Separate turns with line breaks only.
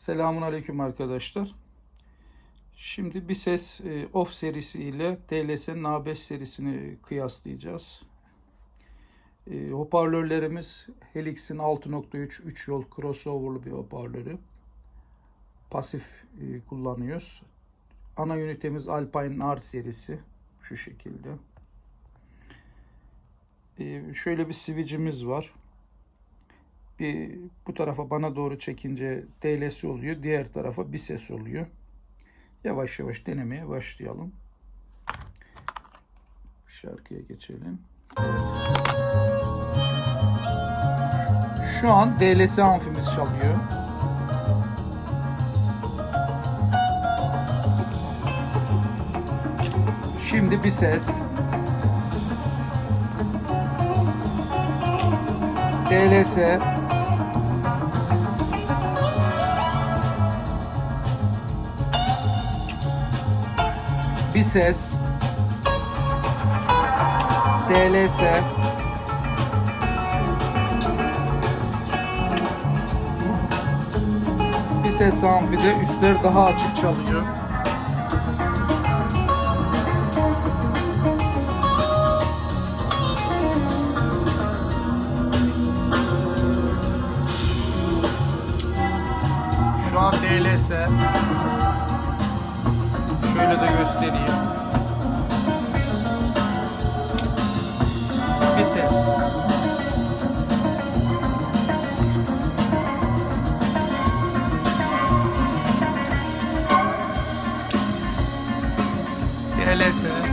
Selamun Aleyküm arkadaşlar. Şimdi bir ses e, off serisi ile DLS'nin A5 serisini kıyaslayacağız. E, hoparlörlerimiz Helix'in 6.3 3 yol crossover'lı bir hoparlörü. Pasif e, kullanıyoruz. Ana ünitemiz Alpine R serisi şu şekilde. Şöyle bir switch'imiz var bir bu tarafa bana doğru çekince DLS oluyor. Diğer tarafa bir ses oluyor. Yavaş yavaş denemeye başlayalım. Şarkıya geçelim. Şu an DLS amfimiz çalıyor. Şimdi bir ses. DLS bir ses. DLS bir ses amfide üstler daha açık çalıyor. Yamaha FLS. Şöyle de göstereyim. Bir ses. FLS.